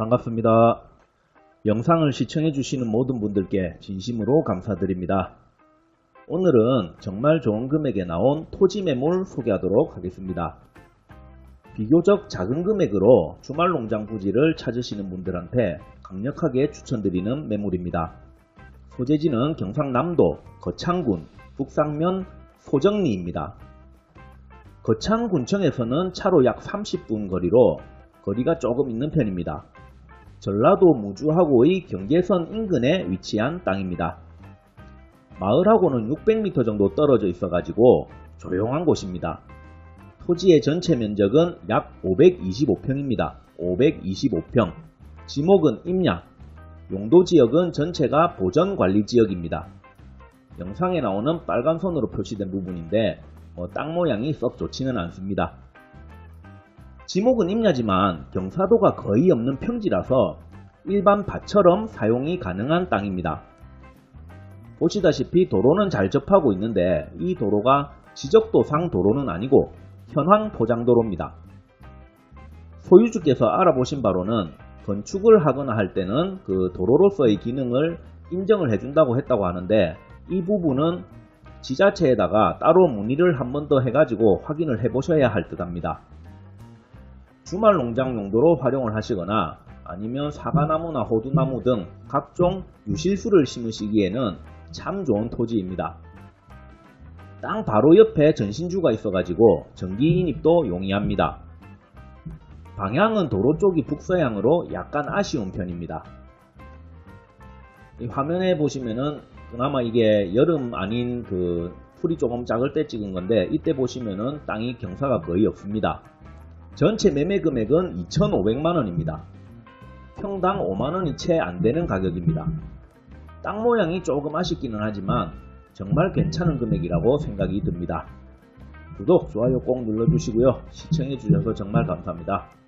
반갑습니다. 영상을 시청해주시는 모든 분들께 진심으로 감사드립니다. 오늘은 정말 좋은 금액에 나온 토지 매물 소개하도록 하겠습니다. 비교적 작은 금액으로 주말 농장 부지를 찾으시는 분들한테 강력하게 추천드리는 매물입니다. 소재지는 경상남도 거창군 북상면 소정리입니다. 거창군청에서는 차로 약 30분 거리로 거리가 조금 있는 편입니다. 전라도 무주하고의 경계선 인근에 위치한 땅입니다. 마을하고는 600m 정도 떨어져 있어가지고 조용한 곳입니다. 토지의 전체 면적은 약 525평입니다. 525평. 지목은 임야. 용도 지역은 전체가 보전관리 지역입니다. 영상에 나오는 빨간 선으로 표시된 부분인데 뭐 땅 모양이 썩 좋지는 않습니다. 지목은 임야지만 경사도가 거의 없는 평지라서 일반 밭처럼 사용이 가능한 땅입니다. 보시다시피 도로는 잘 접하고 있는데 이 도로가 지적도상 도로는 아니고 현황 포장도로입니다. 소유주께서 알아보신 바로는 건축을 하거나 할 때는 그 도로로서의 기능을 인정을 해준다고 했다고 하는데 이 부분은 지자체에다가 따로 문의를 한 번 더 해가지고 확인을 해보셔야 할 듯 합니다. 주말 농장 용도로 활용을 하시거나 아니면 사과나무나 호두나무 등 각종 유실수를 심으시기에는 참 좋은 토지입니다. 땅 바로 옆에 전신주가 있어가지고 전기 인입도 용이합니다. 방향은 도로 쪽이 북서향으로 약간 아쉬운 편입니다. 이 화면에 보시면은 그나마 이게 여름 아닌 그 풀이 조금 작을 때 찍은 건데 이때 보시면은 땅이 경사가 거의 없습니다. 전체 매매 금액은 2,500만원입니다. 평당 5만원이 채 안되는 가격입니다. 땅 모양이 조금 아쉽기는 하지만 정말 괜찮은 금액이라고 생각이 듭니다. 구독, 좋아요 꼭 눌러주시고요. 시청해주셔서 정말 감사합니다.